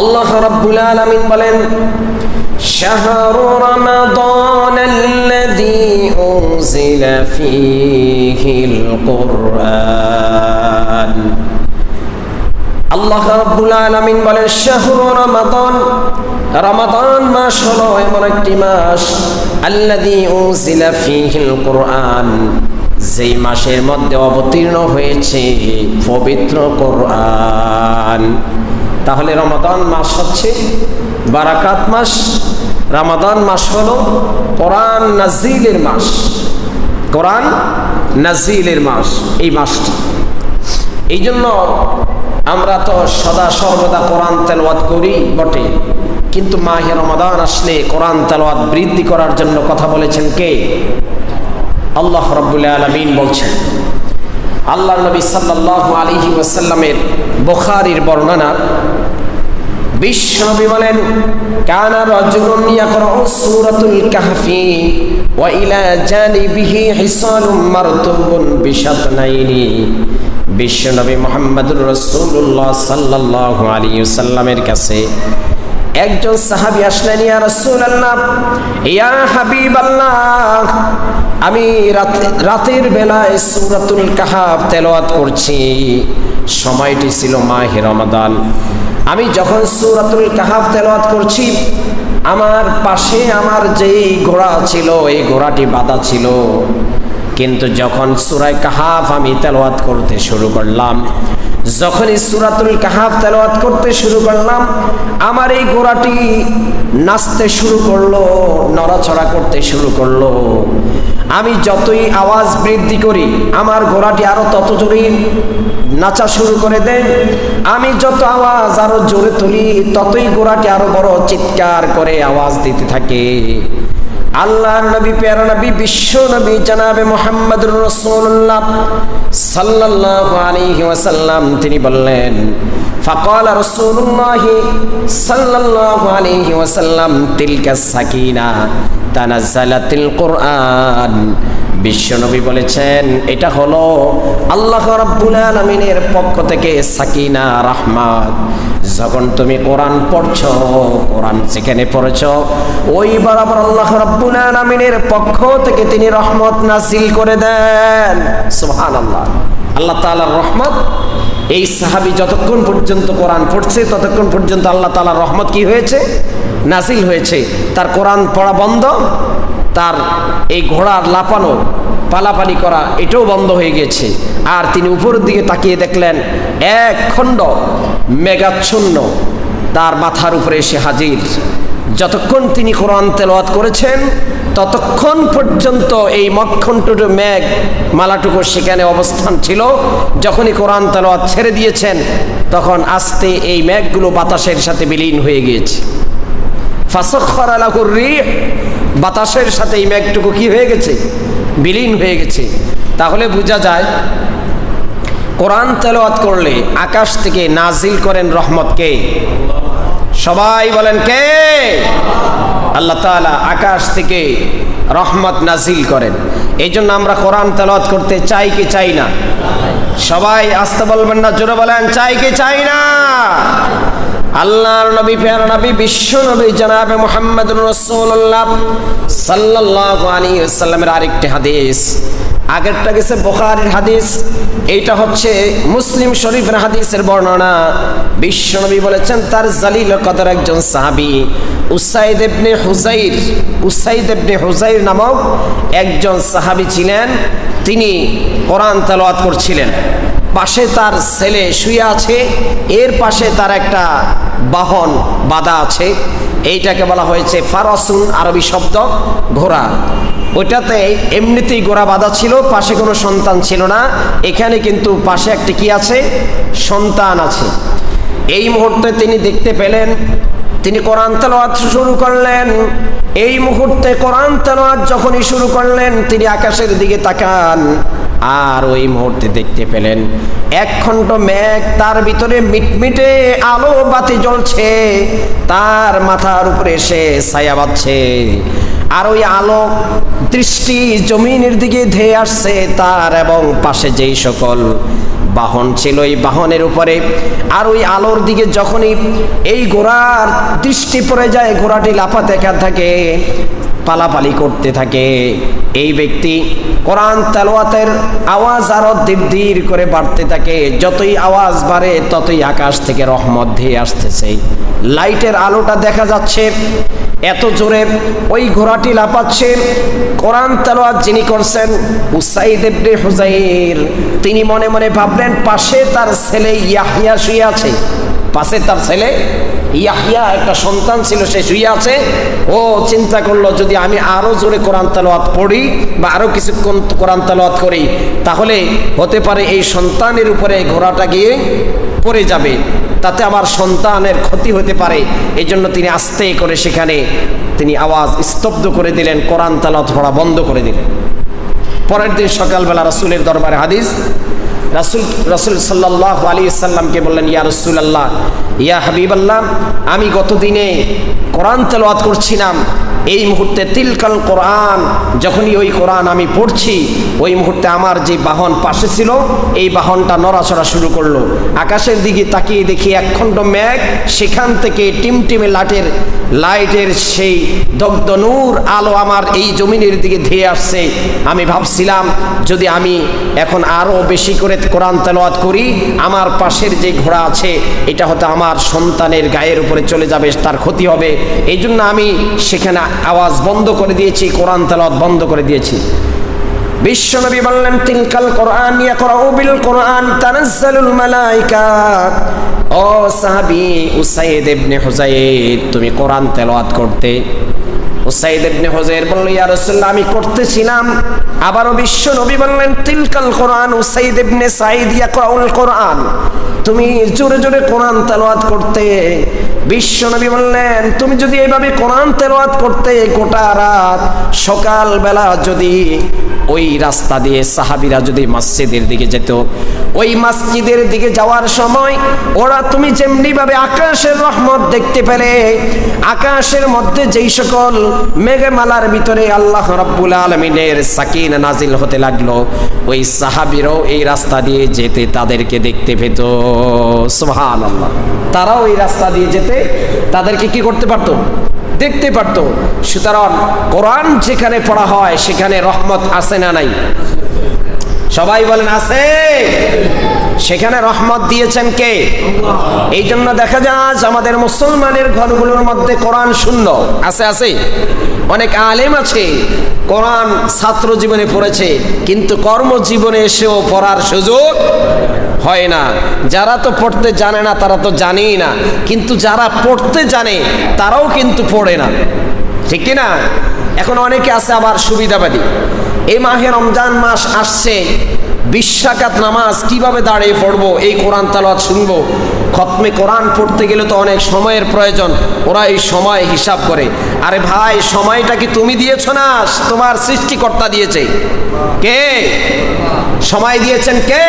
আল্লাহ রাব্বুল আলামিন বলেন, শাহরু রমাদান আল্লাযী উনজিলা ফীহিল কুরআন। আল্লাহ রাব্বুল আলামিন বলেন, শাহরু রমাদান রমাদান মাস হলো এমন একটি মাস আল্লাযী উনজিলা ফীহিল কুরআন, যেই মাসের মধ্যে অবতীর্ণ হয়েছে পবিত্র কোরআন। তাহলে রমাদান মাস হচ্ছে বারাকাত মাস। রমাদান মাস হলো কোরআন নাজিলের মাস। কোরআন নাজিলের মাস এই মাসটি। এই জন্য আমরা তো সদা সর্বদা কোরআন তেলওয়াত করি বটে। কিন্তু মাহে রমাদান আসলে কোরআন তেলওয়াত বৃদ্ধি করার জন্য কথা বলেছেন কে? আল্লাহ রব্বুল্লাহ আলমিন বলছেন আল্লাহ নবী সাল্লাল্লাহু আলাইহি ওয়াসাল্লামের বুখারীর বর্ণনা। বিশ্বনবী বলেন, কানা রাজুলুন ইয়াকরাউ সূরাতুল কাহফি ওয়া ইলা জানিবিহি হিসালুম মারতুবুন বিশাতনাইনি। বিশ্বনবী মুহাম্মদুর রাসূলুল্লাহ সাল্লাল্লাহু আলাইহি ওয়াসাল্লামের কাছে একজন সাহাবী আসলেন, ইয়া রাসূলুল্লাহ, ইয়া হাবিবাল্লাহ, আমি রাতের বেলায় সূরাতুল কাহাফ তেলাওয়াত করছি। সময়টি ছিল মাহে রমাদান। আমি যখন সূরাতুল কাহাফ তেলাওয়াত করছি, আমার পাশে আমার যেই ঘোড়া ছিল, এই ঘোড়াটি বাঁধা ছিল। কিন্তু যখন সুরায় কাহাফ আমি তেলাওয়াত করতে শুরু করলাম যখনই সুরাতুল কাহাব তেলাওয়াত করতে শুরু করলাম, আমার এই ঘোড়াটি নাচতে শুরু করল, নড়াচড়া করতে শুরু করল। আমি যতই আওয়াজ বৃদ্ধি করি, আমার ঘোড়াটি আরও তত জোরে নাচা শুরু করে দেন আমি যত আওয়াজ আরও জোরে তুলি, ততই ঘোড়াটি আরও বড় চিৎকার করে আওয়াজ দিতে থাকে। আল্লাহর নবী, প্যারা নবী, বিশ্ব নবী, জানাবে মোহাম্মদ রসুল্লাহ সাল্লাহ ওয়াসাল্লাম, তিনি বললেন তিলকা সাকিনা বিশ্বনবী বলেছেন, এটা হলো আল্লাহ রাব্বুল আলামিনের পক্ষ থেকে সাকিনা রহমান যখন তুমি কোরআন পড়ছ, কোরআন যেখানে পড়েছ, ওই বরাবর আল্লাহ রাব্বুল আলামিনের পক্ষ থেকে তিনি রহমত নাসিল করে দেন। সুবহানাল্লাহ। আল্লাহ তাআলার রহমত। এই সাহাবী যতক্ষণ পর্যন্ত কোরআন পড়ছে, ততক্ষণ পর্যন্ত আল্লাহ তাআলার রহমত কি হয়েছে? নাসিল হয়েছে। তার কোরআন পড়া বন্ধ, তার এই ঘোড়ার লাপানো পালাপালি করা, এটাও বন্ধ হয়ে গেছে। আর তিনি উপরের দিকে তাকিয়ে দেখলেন, এক খণ্ড মেঘাচ্ছন্ন। তার মাথার উপরে এসে হাজির। যতক্ষণ তিনি কোরআন তেলাওয়াত করেছেন, ততক্ষণ পর্যন্ত এই মক্ষণটুকু মেঘ মালাটুকু সেখানে অবস্থান ছিল। যখনই কোরআন তেলাওয়াত ছেড়ে দিয়েছেন, তখন আস্তে এই মেঘগুলো বাতাসের সাথে বিলীন হয়ে গিয়েছে। আলাহুর রিহ, বাতাসের সাথে এই মেঘটুকু কি হয়ে গেছে? বিলীন হয়ে গেছে। তাহলে বোঝা যায় কোরআন তেলাওয়াত করলে আকাশ থেকে নাজিল করেন রহমতকে সবাই বলেন কে? আল্লাহ তাআলা আকাশ থেকে রহমত নাজিল করেন। এই জন্য আমরা কোরআন তেলাওয়াত করতে চাই কি চাই না? সবাই আসতে বলবেন না, জোরে বলেন, চাই কি চাই না? আল্লাহর নবী, প্যার নবী, বিশ্ব নবী, জনাবে মোহাম্মদ রসুল্লাহ সাল্লাল্লাহু আলাইহি ওয়াসাল্লামের আরেকটি হাদিস। আগেরটা গেছে বুখারীর হাদিস, এইটা হচ্ছে মুসলিম শরীফের হাদিসের বর্ণনা। বিশ্ব নবী বলেছেন, তার জালিল কদর একজন সাহাবী। Usaid ibn Hudair Usaid ibn Hudair নামক একজন সাহাবী ছিলেন, তিনি কোরআন তালোয়াত করছিলেন। পাশে তার ছেলে শুয়ে আছে, এর পাশে তার একটা বাহন বাধা আছে। এইটাকে বলা হয়েছে ফারসুন আরবি শব্দ ঘোড়া। ওইটাতে এমনিতেই গোড়া বাঁধা ছিল, পাশে কোনো সন্তান ছিল না। এখানে কিন্তু পাশে একটি কি আছে? সন্তান আছে। এই মুহূর্তে তিনি দেখতে পেলেন, তিনি কোরআন তেলাওয়াত শুরু করলেন। এই মুহূর্তে কোরআন তেলাওয়াত যখনই শুরু করলেন, তিনি আকাশের দিকে তাকান আর ওই মুহূর্তে দেখতে পেলেন, এক খণ্ড মেঘ তার ভিতরে মিটমিটে আলো বাতি জ্বলছে, তার মাথার উপরে এসে ছায়া বাচ্ছে আর ওই আলো দৃষ্টি জমিনের দিকে ধেয়ে আসছে তার এবং পাশে যেই সকল বাহন ছিল এই বাহনের উপরে। আর ওই আলোর দিকে যখনই এই ঘোড়ার দৃষ্টি পড়ে যায়, ঘোড়াটি লাফা লাফাতে থাকে, পালাপালি করতে থাকে। এই ব্যক্তি কোরআন তালোয়াতের আওয়াজ আরও ধীর করে বাড়তে থাকে। যতই আওয়াজ বাড়ে, ততই আকাশ থেকে রহমত ধেয়ে আসতেছে। লাইটের আলোটা দেখা যাচ্ছে। এত জোরে ওই ঘোড়াটি লাপাচ্ছে কোরআন তালোয়াত যিনি করছেন, উসাইদ হুজাইর তিনি মনে মনে ভাবলেন, পাশে তার ছেলে ইয়াহিয়া শুয়ে আছে। পাশে তার ছেলে ইয়াহিয়া একটা সন্তান ছিল, সে শুয়ে আছে। ও চিন্তা করল, যদি আমি আরও জোরে কোরআন তালাওয়াত পড়ি বা আরও কিছুক্ষণ কোরআন তালাওয়াত করি, তাহলে হতে পারে এই সন্তানের উপরে ঘোড়াটা গিয়ে পড়ে যাবে। তাতে আমার সন্তানের ক্ষতি হতে পারে। এই জন্য তিনি আস্তে করে সেখানে তিনি আওয়াজ স্তব্ধ করে দিলেন, কোরআন তালত পড়া বন্ধ করে দিলেন। পরের দিন সকালবেলা রাসুলের দরবারে হাদিস, রাসুল রাসুল সাল্লাহ আলী সাল্লামকে বললেন, ইয়া রসুল আল্লাহ ইয়া হাবিব আল্লাহ আমি গতদিনে কোরআন তেলাওয়াত করছিলাম। এই মুহূর্তে তিলকাল কোরআন, যখনই ওই কোরআন আমি পড়ছি, ওই মুহূর্তে আমার যে বাহন পাশে ছিল, এই বাহনটা নড়াচড়া শুরু করল। আকাশের দিকে তাকিয়ে দেখি একখণ্ড মেঘ, সেখান থেকে টিমটিমে লাটের, লাইটের সেই দগ্ধ নূর আলো আমার এই জমিনের দিকে ধেয়ে আসছে। আমি ভাবছিলাম, যদি আমি এখন আরও বেশি করে কোরআন তেলাওয়াত করি, আমার পাশের যে ঘোড়া আছে, এটা হয়তো আমার সন্তানের গায়ের উপরে চলে যাবে, তার ক্ষতি হবে। এই জন্য আমি সেখানে আওয়াজ বন্ধ করে দিয়েছি, কোরআন তেলাওয়াত বন্ধ করে দিয়েছি। বিশ্বনবী বললেন, তিলকাল কোরআন ইয়া ইয়াকরাউ বিল কোরআন তানাজ্জালুল মালাইকা। ও সাহাবী, উসাইদ ইবনে হুজাইর তুমি কোরআন তেলাওয়াত করতে। উসাইদ ইবনে হুজাইর বলল, ইয়া রাসূলুল্লাহ, আমি করতেছিলাম। আবারও বিশ্ব নবী বললেন, তিলকাল কোরআন উসাইদ ইবনে সাইদ ইয়াকরাউল কোরআন। তুমি জোরে জোরে কোরআন তেলাওয়াত করতে, বিশ্ব নবী বললেন, তুমি যদি এইভাবে কোরআন তেলাওয়াত করতে গোটা রাত, সকালবেলা যদি ওই রাস্তা দিয়ে সাহাবিরা যদি মসজিদের দিকে যেত, ওই মসজিদের দিকে যাওয়ার সময় ওরা তুমি যেমনি ভাবে আকাশের রহমত দেখতে পেলে, আকাশের মধ্যে যেই সকল মেঘমালার ভিতরে আল্লাহ রাব্বুল আলমিনের সাকিন নাজিল হতে লাগল, ওই সাহাবিরও এই রাস্তা দিয়ে যেতে তাদেরকে দেখতে পেত। সুবহান আল্লাহ তারাও এই রাস্তা দিয়ে যেতে তাদেরকে কি করতে পারতো? দেখতে পারতো। সুতরাং কোরআন যেখানে পড়া হয় সেখানে রহমত আছে না নাই? সবাই বলেন আছে সেখানে রহমত দিয়েছেন কে? এই জন্য দেখা যায় আমাদের মুসলমানের ঘরগুলোর মধ্যে কোরআন শূন্য। আছে আছে। অনেক আলেম আছে, কোরআন ছাত্র জীবনে পড়েছে, কিন্তু কর্মজীবনে এসেও পড়ার সুযোগ হয় না। যারা তো পড়তে জানে না, তারা তো জানেই না। কিন্তু যারা পড়তে জানে, তারাও কিন্তু পড়ে না। ঠিক না এখন অনেকে আছে আবার সুবিধাবাদী। এই মাহে রমজান মাস আসছে বিশ্বাকাত নামাজ কীভাবে দাঁড়িয়ে পড়ব? এই কোরআন তালাত শুনব। খতমে কোরআন পড়তে গেলে তো অনেক সময়ের প্রয়োজন। ওরা এই সময় হিসাব করে। আরে ভাই, সময়টা কি তুমি দিয়েছ না? তোমার সৃষ্টিকর্তা দিয়েছে। কে? সময় দিয়েছেন কে?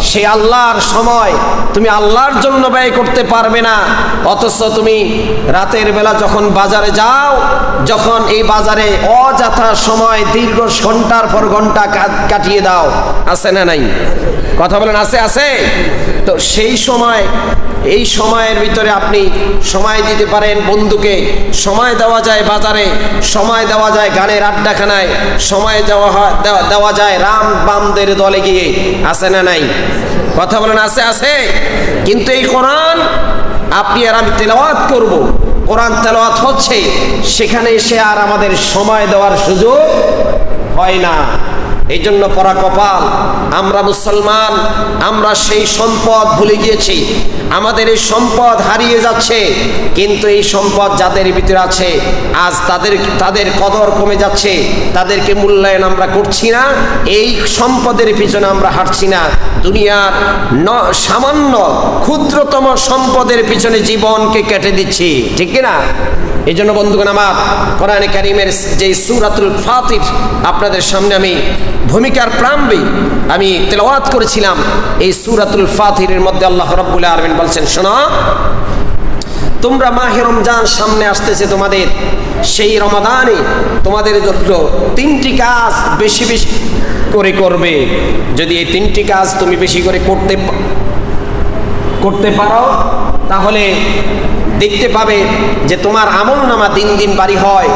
সে আল্লাহর সময়। তুমি আল্লাহর জন্য ব্যয় করতে পারবে না। অথচ তুমি রাতের বেলা যখন বাজারে যাও, যখন এই বাজারে অযথা সময়, দীর্ঘ ঘণ্টার পর ঘণ্টা কাটিয়ে দাও। আছে না নাই? কথা বলেন, আছে আছে? তো সেই সময় এই সময়ের ভিতরে আপনি সময় দিতে পারেন বন্ধুকে। সময় দেওয়া যায় বাজারে, সময় দেওয়া যায় গানের আড্ডাখানায়, সময় দেওয়া হয় দেওয়া যায় রাম বামদের দলে গিয়ে। আছে না নাই? কথা বলেন, আছে আছে? কিন্তু এই কোরআন আপনি আর আমি তেলাওয়াত করব। কোরআন তেলাওয়াত হচ্ছে, সেখানে এসে আর আমাদের সময় দেওয়ার সুযোগ হয় না। এই জন্য পরা কপাল, আমরা মুসলমান, আমরা সেই সম্পদ ভুলে গিয়েছি। আমাদের এই সম্পদ হারিয়ে যাচ্ছে, কিন্তু এই সম্পদ যাদের ভিতরে আছে, আজ তাদের তাদের কদর কমে যাচ্ছে, তাদেরকে মূল্যায়ন আমরা করছি না, এই সম্পদের পিছনে আমরা হাঁটছি না। দুনিয়ার ন, সামান্য, ক্ষুদ্রতম সম্পদের পিছনে জীবনকে কেটে দিচ্ছি, ঠিক না এই জন্য বন্ধুগণ আমার কোরআনে কারিমের যে সুরাতুল ফাতির, আপনাদের সামনে আমি ভূমিকার প্রাম্বে আমি তেলাওয়াত করেছিলাম এই সুরাতুল ফাতিরের মধ্যে আল্লাহ রব্বুল আলমিন বলছেন, শোনো, তোমরা মাহে রমজান সামনে আসতেছে তোমাদের। সেই রমাদানে তোমাদের জন্য তিনটি কাজ বেশি বেশি করে করবে। যদি এই তিনটি কাজ তুমি বেশি করে করতে করতে পারো, তাহলে দেখতে পাবে যে তোমার আমল নামা দিন দিন বাড়ি হয়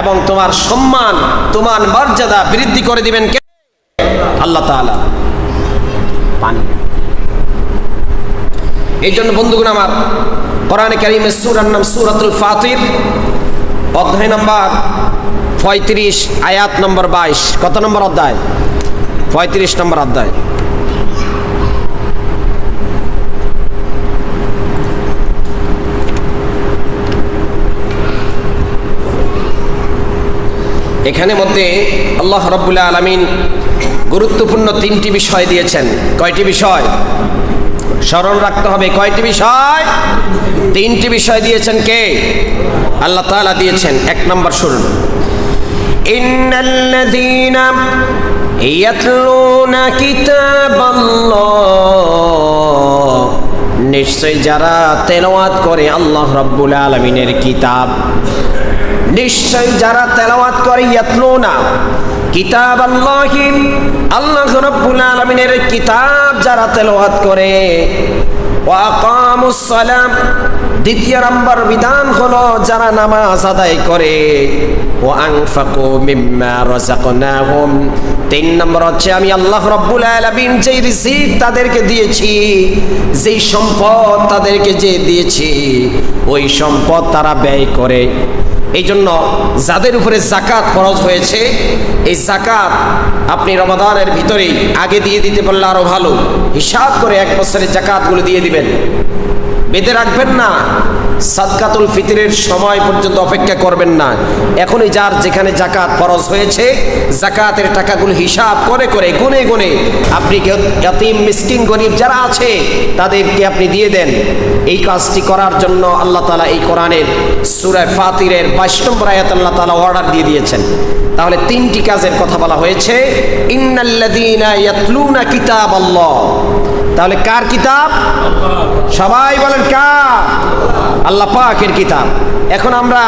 এবং তোমার সম্মান, তোমার মর্যাদা বৃদ্ধি করে দিবেন কে? আল্লাহ পানি এই জন্য বন্ধুগণ আমার কোরআনে কারিমের সুরার নাম সুরাতুল ফাতির, অধ্যায় নম্বর পঁয়ত্রিশ, আয়াত নম্বর বাইশ, কত নম্বর অধ্যায়? পঁয়ত্রিশ নম্বর অধ্যায়। এখানে মধ্যে আল্লাহ রব্বুল্লাহ আলমিন গুরুত্বপূর্ণ তিনটি বিষয় দিয়েছেন। কয়টি বিষয়? স্মরণ রাখতে হবে। কয়টি বিষয়? তিনটি বিষয় দিয়েছেন কে? আল্লাহ তাআলা দিয়েছেন। এক নম্বর শুনুন নিশ্চয় যারা তেলাওয়াত করে আল্লাহ রাব্বুল আলামিনের কিতাব। নিশ্চয় যারা তেলাওয়াত করে, ইয়াতলুনা। কিতাব আল্লাহি, আল্লাহ রাব্বুল আলামিনের কিতাব যারা তেলাওয়াত করে, ওয়া আকামুস সালাম। দ্বিতীয় নম্বর বিধান হলো, যারা নামাজ আদায় করে ও আনফাকু মিম্মা রাযাকনাহুম। তিন নম্বর হচ্ছে, আমি আল্লাহ রাব্বুল আলামিন যেই রিজিক তাদেরকে দিয়েছি, যেই সম্পদ তাদেরকে যে দিয়েছি, ওই সম্পদ তারা ব্যয় করে। এই জন্য যাদের উপরে জাকাত ফরজ হয়েছে, এই জাকাত আপনি রমাদানের ভিতরেই আগে দিয়ে দিতে পারলে আরও ভালো। হিসাব করে এক বছরের জাকাতগুলো দিয়ে দিবেন। বেঁধে রাখবেন না। সাদকাতুল ফিতরের সময় পর্যন্ত অপেক্ষা করবেন না। এখনই যার যেখানে জাকাত ফরজ হয়েছে জাকাতের টাকাগুলো হিসাব করে করে, গুনে গুনে আপনি ইয়াতিম, মিসকিন, গরিব যারা আছে, তাদেরকে আপনি দিয়ে দেন। এই কাজটি করার জন্য আল্লাহ তালা এই কোরআনের সুরায় ফাতিরের বাইশ নম্বর আয়াত আল্লাহ তালা অর্ডার দিয়ে দিয়েছেন। তাহলে তিনটি কাজের কথা বলা হয়েছে। ইন্নাল্লাযীনা ইয়াতলুনা কিতাব তাহলে কার কিতাব? সবাই বলেন কার? আল্লাহ পাকের কিতাব। এখন আমরা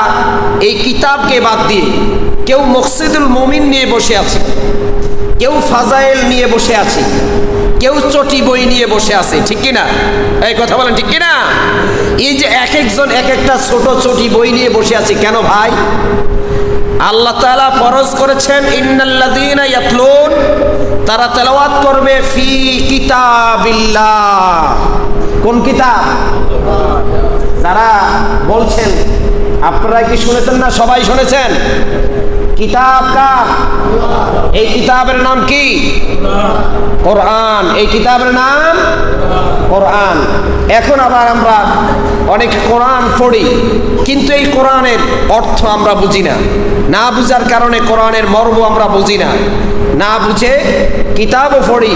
এই কিতাবকে বাদ দিয়ে কেউ মকসিদুল মুমিন নিয়ে বসে আছে, কেউ ফাজাইল নিয়ে বসে আছে, কেউ চটি বই নিয়ে বসে আছে, ঠিক কিনা? এই কথা বলেন, ঠিক কিনা? এই যে এক একজন এক একটা ছোট চটি বই নিয়ে বসে আছে, কেন ভাই? আল্লাহ তাআলা ফরজ করেছেন, ইন্নাল্লাযীনা ইয়াতলুন, তারা তেলাওয়াত করবে ফি কিতাবিল্লাহ। কোন কিতাব? যারা বলছেন, আপনারা কি শুনেছেন না সবাই শুনেছেন? কিতাব কার? এই কিতাবের নাম কি? কোরআন। এই কিতাবের নাম কোরআন। এখন আবার আমরা অনেক কোরআন পড়ি, কিন্তু এই কোরআনের অর্থ আমরা বুঝি না। না বুঝার কারণে কোরআনের মর্ম আমরা বুঝি না। না বুঝে কিতাবও পড়ি,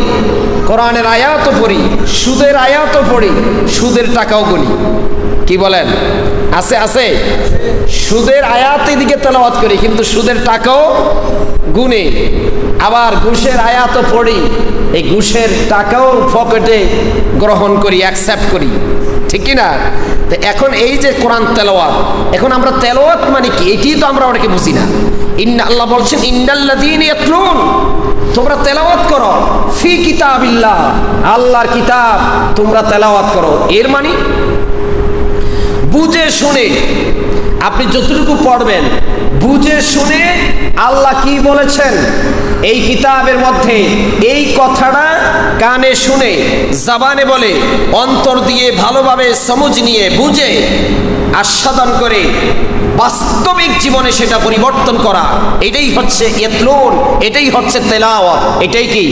কোরআনের আয়াতও পড়ি, সুদের আয়াতও পড়ি, সুদের টাকাও গুনি। কি বলেন? আছে আছে। সুদের আয়াত এদিকে তেলাওয়াত করি, কিন্তু সুদের টাকাও গুনে আবার ঘুষের আয়াতও পড়ি, এই ঘুষের টাকাও পকেটে গ্রহণ করি অ্যাকসেপ্ট করি। ঠিক না তো এখন এই যে কোরআন তেলাওয়াত, এখন আমরা তেলাওয়াত মানে কি? এটি তো আমরা অনেকে বুঝি না। ইন্না আল্লাহ বলছেন ইন্নাল্লাযীন ইয়াতলুন। তোমরা তেলাওয়াত করো, ফি কিতাবিল্লাহ, আল্লাহর কিতাব তোমরা তেলাওয়াত করো। এর মানে বুঝে শুনে। আপনি যতটুকু পড়বেন, বুঝে শুনে আল্লাহ কি বলেছেন? এই কিতাবের মধ্যে এই কথাটা কানে শুনে, জাবানে বলে, অন্তর দিয়ে ভালোভাবে সমুজ নিয়ে বুঝে আস্বাদন করে বাস্তবিক জীবনে সেটা পরিবর্তন করা। এটাই হচ্ছে এতলোন এটাই হচ্ছে তেলাওয়াত। এটাই কি?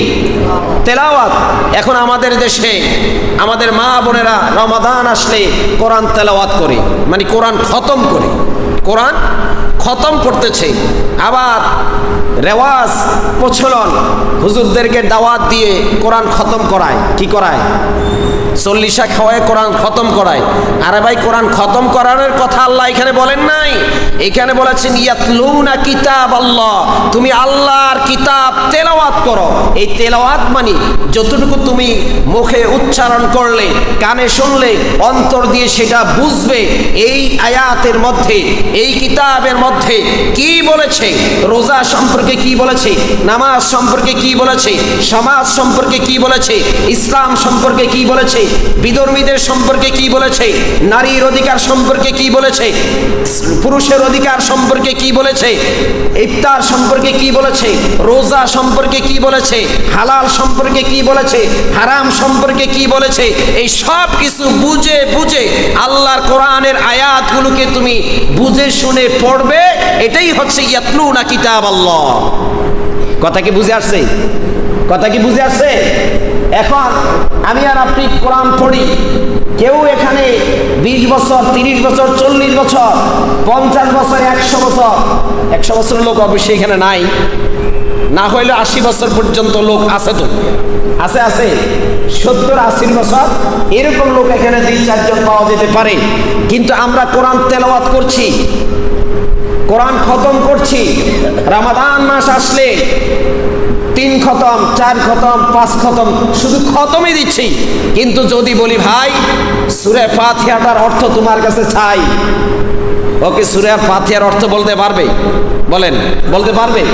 তেলাওয়াত। এখন আমাদের দেশে আমাদের মা বোনেরা রমাদান আসলে কোরআন তেলাওয়াত করে মানে কোরআন খতম করে। কোরআন খতম করতেছে। আবার রেওয়াজ প্রচলন। হুজুরদেরকে দাওয়াত দিয়ে কোরআন খতম করায়। কি করায়? চল্লিশা খাওয়ায় কোরআন খতম করায়। আরে ভাই, কোরআন খতম করানোর কথা আল্লাহ এখানে বলেন নাই। এখানে বলেছেন, ইয়াতলুনা কিতাব আল্লাহ তুমি আল্লাহর কিতাব তেলাওয়াত করো। এই তেলাওয়াত মানে যতটুকু তুমি মুখে উচ্চারণ করলে, কানে শুনলে, অন্তর দিয়ে সেটা বুঝবে, এই আয়াতের মধ্যে, এই কিতাবের মধ্যে কি বলেছে রোজা সম্পর্কে কি বলেছে নামাজ সম্পর্কে কি বলেছে সমাজ সম্পর্কে কি বলেছে ইসলাম সম্পর্কে কি বলেছে বিধর্মীদের সম্পর্কে কি বলেছে নারীর অধিকার সম্পর্কে কি বলেছে পুরুষের অধিকার সম্পর্কে কি বলেছে ইফতার সম্পর্কে কি বলেছে রোজা সম্পর্কে কি বলেছে হালাল সম্পর্কে কি বলেছে হারাম সম্পর্কে কি বলেছে এই সব কিছু বুঝে বুঝে আল্লাহর কোরআনের আয়াতগুলোকে তুমি বুঝে শুনে পড়বে এটাই হচ্ছে ইয়াতলুনা কিতাব আল্লাহ কথা কি বুঝে আসছে? কথা কি বুঝে আসছে? এখন আমি আর আপনি কোরআন পড়ি, কেউ এখানে বিশ বছর, তিরিশ বছর, চল্লিশ বছর, পঞ্চাশ বছর, একশো বছর, একশো বছরের লোক অবশ্যই এখানে নাই। না হইলে আশি বছর পর্যন্ত লোক আছে তো? আছে আছে। সত্তর আশি বছর, এরকম লোক এখানে দুই, চারজন পাওয়া যেতে পারে। কিন্তু আমরা কোরআন তেলাওয়াত করছি। কোরআন খতম করছি। রামাদান মাস আসলে তিন খতম, চার খতম, পাঁচ খতম, শুধু খতমই দিচ্ছি। কিন্তু যদি বলি, ভাই, সুরে ফাথিয়াটার অর্থ তোমার কাছে চাই। ওকে সুরে ফাথিয়ার অর্থ বলতে পারবে? বলেন, বলতে পারবে?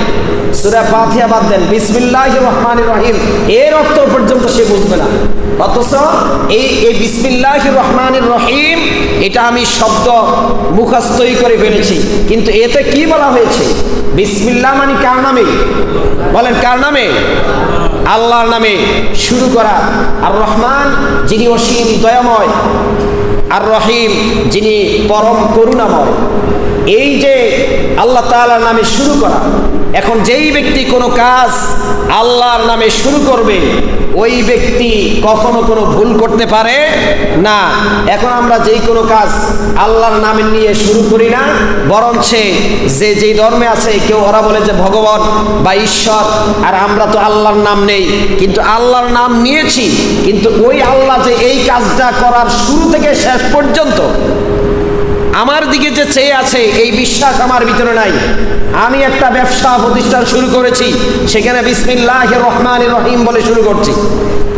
সুরে ফাথিয়া বাদ দেন বিসমিল্লাহ রহমান রহিম। এর অর্থ পর্যন্ত সে বুঝবে না। অথচ এই এই বিসমিল্লাহ রহমান রহিম, এটা আমি শব্দ মুখস্থই করে ফেলেছি। কিন্তু এতে কি বলা হয়েছে? বিসমিল্লাহ মানে কার নামে? বলেন, কার নামে? আল্লাহর নামে। শুরু করা। আর রহমান, যিনি অসীম, দয়াময় আর রহিম যিনি পরম করুণাময়। এই যে আল্লাহ তালা নামে শুরু করা এখন যেই ব্যক্তি কোনো কাজ আল্লাহর নামে শুরু করবে, ওই ব্যক্তি কখনো কোনো ভুল করতে পারে না। এখন আমরা যেই কোনো কাজ আল্লাহর নামে নিয়ে শুরু করি না, বরঞ্চে যে যেই ধর্মে আছে, কেউ ওরা বলে যে ভগবান বা ঈশ্বর, আর আমরা তো আল্লাহর নাম নেই। কিন্তু আল্লাহর নাম নিয়েছি, কিন্তু ওই আল্লাহ যে এই কাজটা করার শুরু থেকে শেষ পর্যন্ত আমার দিকে যে চেয়ে আছে, এই বিশ্বাস আমার ভিতরে নাই। আমি একটা ব্যবসা প্রতিষ্ঠান শুরু করেছি, সেখানে বিসমিল্লাহ রহমান রহিম বলে শুরু করছি।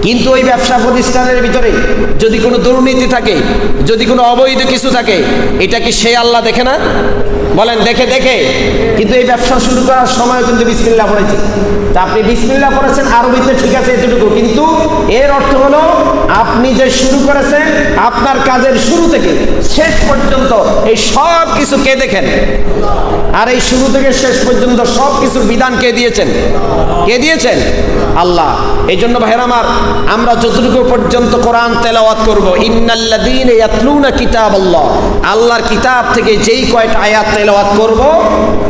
কিন্তু ওই ব্যবসা প্রতিষ্ঠানের ভিতরে যদি কোনো দুর্নীতি থাকে, যদি কোনো অবৈধ কিছু থাকে, এটা কি সে আল্লাহ দেখে না? বলেন, দেখে দেখে। কিন্তু এই ব্যবসা শুরু করার সময় কিন্তু বিসমিল্লা পড়েছে। তা আপনি বিসমিল্লা পড়েছেন, আরবিতে ঠিক আছে এতটুকু। কিন্তু এর অর্থ হলো, আপনি যে শুরু করেছেন, আপনার কাজের শুরু থেকে শেষ পর্যন্ত এই সব কিছু কে দেখেন? আর এই শুরু থেকে শেষ পর্যন্ত সব কিছুর বিধান কে দিয়েছেন? কে দিয়েছেন? আল্লাহ। এই জন্য ভাইয়ের আমার, আমরা যতটুকু পর্যন্ত কোরআন তেলাওয়াত করব, ইন্নাল্লাযীনা ইয়াতলুনা কিতাব আল্লাহ আল্লাহর কিতাব থেকে যেই কয়টা আয়াত তেলাওয়াত করব,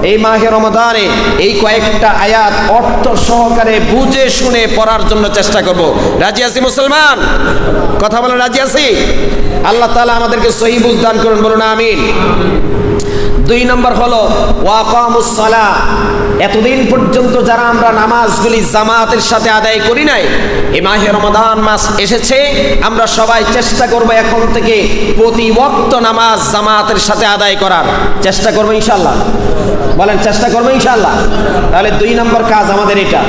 এই মাহে রমাদানে এই কয়েকটা আয়াত অর্থ সহকারে বুঝে শুনে পড়ার জন্য চেষ্টা করব। রাজি আছি মুসলমান? কথা বলেন, রাজি আছি? আল্লাহ তালা আমাদেরকে সহি বুঝ দান করুন, বলুন, আমিন। দুই নম্বর হলো ওয়াকামুসসালা এতদিন পর্যন্ত যারা আমরা নামাজগুলি জামাতের সাথে আদায় করি নাই এই মাহে রমাদান মাস এসেছে, আমরা সবাই চেষ্টা করব এখন থেকে প্রতি ওয়াক্ত নামাজ জামাতের সাথে আদায় করার। চেষ্টা করব ইনশাল্লাহ বলেন, চেষ্টা করব ইনশাল্লাহ তাহলে দুই নম্বর কাজ আমাদের এটা।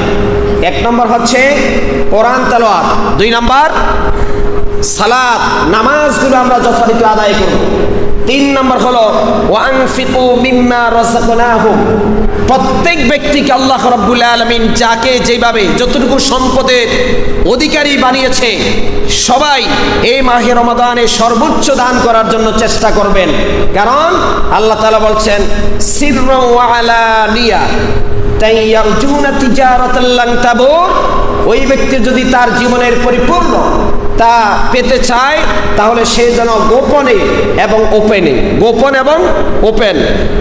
এক নম্বর হচ্ছে কোরআন তেলাওয়াত। দুই নম্বর, সালাত, নামাজগুলো আমরা যথারীতি আদায় করব। তিন নম্বর হলো, ওয়ানফিকু মিম্মা রাযাকনাহুম। প্রত্যেক ব্যক্তিকে আল্লাহ রাব্বুল আলামিন যাকে যেভাবে যতটুকু সম্পদের অধিকারী বানিয়েছে, সবাই এই মাহে রমাদানে সর্বোচ্চ দান করার জন্য চেষ্টা করবেন। কারণ আল্লাহ তাআলা বলছেন, সিররা আলানিয়া তাই ওই ব্যক্তি যদি তার জীবনের পরিপূর্ণ তা পেতে চায়, তাহলে সে যেন গোপনে এবং ওপেনে। গোপন এবং ওপেন।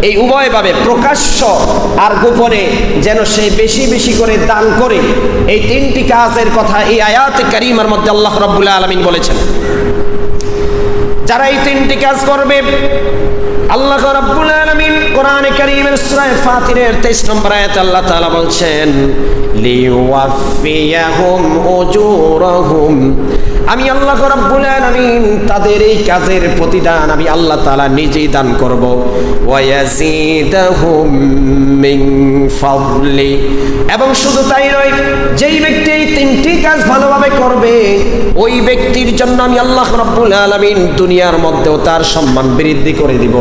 এই উভয়ভাবে প্রকাশ্য আর গোপনে যেন সে বেশি বেশি করে দান করে। এই তিনটি কাজের কথা এই আয়াতে কারিমার মধ্যে আল্লাহ রাব্বুল আলামিন বলেছেন। যারা এই তিনটি কাজ করবে, আল্লাহ রাব্বুল আলামিন কোরআনে কারীমের সূরা ফাতিরের 23 নম্বর আয়াতে আল্লাহ তাআলা বলছেন লিওয়াফিয়াহুম উজুরাহুম আমি আল্লাহ রাব্বুল তাদের এই কাজের প্রতিদান আমি আল্লাহ তাআলা নিজেই দান করব। ওয়ায়াজিদাহুম এবং শুধু তাই নয়, যেই ব্যক্তি এই তিনটি কাজ ভালোভাবে করবে, ওই ব্যক্তির জন্য আমি আল্লাহ রাব্বুল আলামিন দুনিয়ার মধ্যেও তার সম্মান বৃদ্ধি করে দিব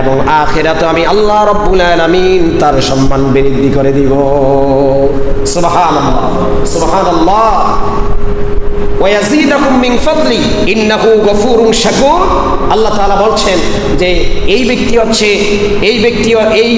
এবং আখিরাতে আমি আল্লাহ রাব্বুল আলামিন তার সম্মান বৃদ্ধি করে দিব। সুবহানাল্লাহ সুবহানাল্লাহ। আল্লাহ তাআলা বলছেন যে এই ব্যক্তি হচ্ছে এই ব্যক্তি এই